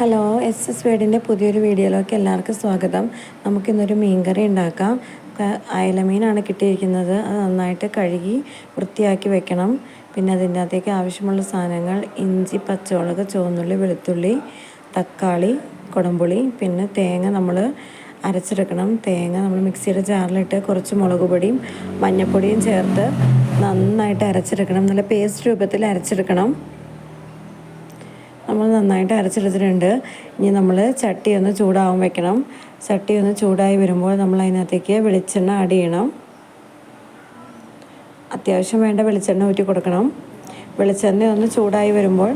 Hello S S വേഡിന്റെ പുതിയൊരു വീഡിയോയിലേക്ക് എല്ലാവർക്കും സ്വാഗതം. നമുക്കിന്നൊരു മീൻകറി ഉണ്ടാക്കാം. അയല അയലമീനാണ് കിട്ടിയിരിക്കുന്നത്. അത് നന്നായിട്ട് കഴുകി വൃത്തിയാക്കി വെക്കണം. പിന്നെ അതിന്റെ അകത്തേക്ക് ആവശ്യമുള്ള സാധനങ്ങൾ ഇഞ്ചി പച്ചമുളക് ചുവന്നുള്ളി വെളുത്തുള്ളി തക്കാളി കുടംപുളി പിന്നെ തേങ്ങ നമ്മൾ അരച്ചെടുക്കണം. തേങ്ങ നമ്മൾ മിക്സിയുടെ ജാറിലിട്ട് കുറച്ച് മുളക് പൊടിയും മഞ്ഞൾപ്പൊടിയും ചേർത്ത് നന്നായിട്ട് അരച്ചെടുക്കണം. നല്ല പേസ്റ്റ് രൂപത്തിൽ അരച്ചെടുക്കണം. നമ്മൾ നന്നായിട്ട് അരച്ചെടുത്തിട്ടുണ്ട്. ഇനി നമ്മൾ ചട്ടി ഒന്ന് ചൂടാവും വെക്കണം. ചട്ടി ഒന്ന് ചൂടായി വരുമ്പോൾ നമ്മൾ അതിനകത്തേക്ക് വെളിച്ചെണ്ണ ആഡ് ചെയ്യണം. അത്യാവശ്യം വേണ്ട വെളിച്ചെണ്ണ ഊറ്റി കൊടുക്കണം. വെളിച്ചെണ്ണ ഒന്ന് ചൂടായി വരുമ്പോൾ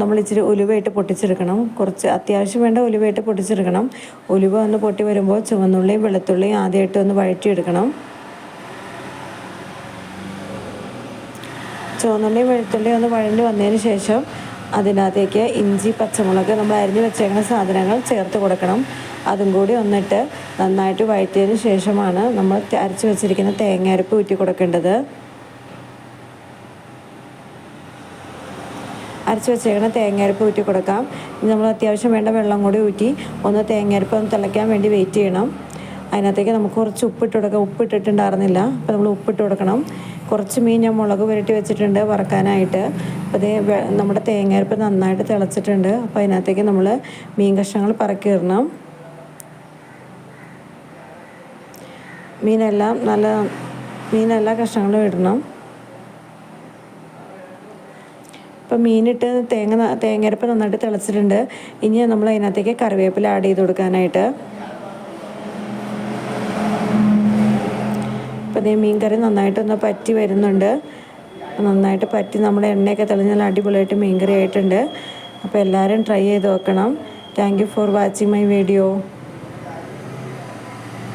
നമ്മൾ ഇച്ചിരി ഉലുവയിട്ട് പൊട്ടിച്ചെടുക്കണം. കുറച്ച് അത്യാവശ്യം വേണ്ട ഉലുവയിട്ട് പൊട്ടിച്ചെടുക്കണം. ഉലുവ ഒന്ന് പൊട്ടി വരുമ്പോൾ ചുവന്നുള്ളിയും വെളുത്തുള്ളിയും ആദ്യമായിട്ട് ഒന്ന് വഴറ്റിയെടുക്കണം. ചുവന്നുള്ളിയും വെളുത്തുള്ളിയും ഒന്ന് വഴണ്ടി വന്നതിന് ശേഷം അതിനകത്തേക്ക് ഇഞ്ചി പച്ചമുളക് നമ്മൾ അരിഞ്ഞു വെച്ചേക്കുന്ന സാധനങ്ങൾ ചേർത്ത് കൊടുക്കണം. അതും കൂടി ഒന്നിട്ട് നന്നായിട്ട് വഴറ്റിയതിന് ശേഷമാണ് നമ്മൾ അരച്ച് വെച്ചിരിക്കുന്ന തേങ്ങ അരപ്പ് ഊറ്റി കൊടുക്കേണ്ടത്. അരച്ച് വെച്ചേക്കുന്ന തേങ്ങയരപ്പ് ഊറ്റി കൊടുക്കാം. നമ്മൾ അത്യാവശ്യം വേണ്ട വെള്ളം കൂടി ഊറ്റി ഒന്ന് തേങ്ങ അരപ്പ് ഒന്ന് തിളയ്ക്കാൻ വേണ്ടി വെയിറ്റ് ചെയ്യണം. അതിനകത്തേക്ക് നമുക്ക് കുറച്ച് ഉപ്പിട്ട് കൊടുക്കാം. ഉപ്പിട്ടിട്ടുണ്ടായിരുന്നില്ല. അപ്പോൾ നമ്മൾ ഉപ്പിട്ട് കൊടുക്കണം. കുറച്ച് മീൻ ഞാൻ മുളക് പുരട്ടി വെച്ചിട്ടുണ്ട് വറക്കാനായിട്ട്. അപ്പോൾ അതേ നമ്മുടെ തേങ്ങയരപ്പ് നന്നായിട്ട് തിളച്ചിട്ടുണ്ട്. അപ്പോൾ അതിനകത്തേക്ക് നമ്മൾ മീൻ കഷ്ണങ്ങൾ പറക്കി ഇടണം. മീനെല്ലാം നല്ല മീനെല്ലാ കഷ്ണങ്ങളും ഇടണം. ഇപ്പം മീനിട്ട് തേങ്ങ തേങ്ങയരപ്പ് നന്നായിട്ട് തിളച്ചിട്ടുണ്ട്. ഇനി നമ്മൾ അതിനകത്തേക്ക് കറിവേപ്പില ആഡ് ചെയ്ത് കൊടുക്കാനായിട്ട്. അപ്പോൾ മീൻകറി മീൻ നന്നായിട്ടൊന്ന് പറ്റി വരുന്നുണ്ട്. നന്നായിട്ട് പറ്റി നമ്മൾ എണ്ണയൊക്കെ തെളിഞ്ഞാൽ അടിപൊളിയായിട്ട് മീൻകറി ആയിട്ടുണ്ട്. അപ്പോൾ എല്ലാവരും ട്രൈ ചെയ്ത് നോക്കണം. Thank you for watching my video.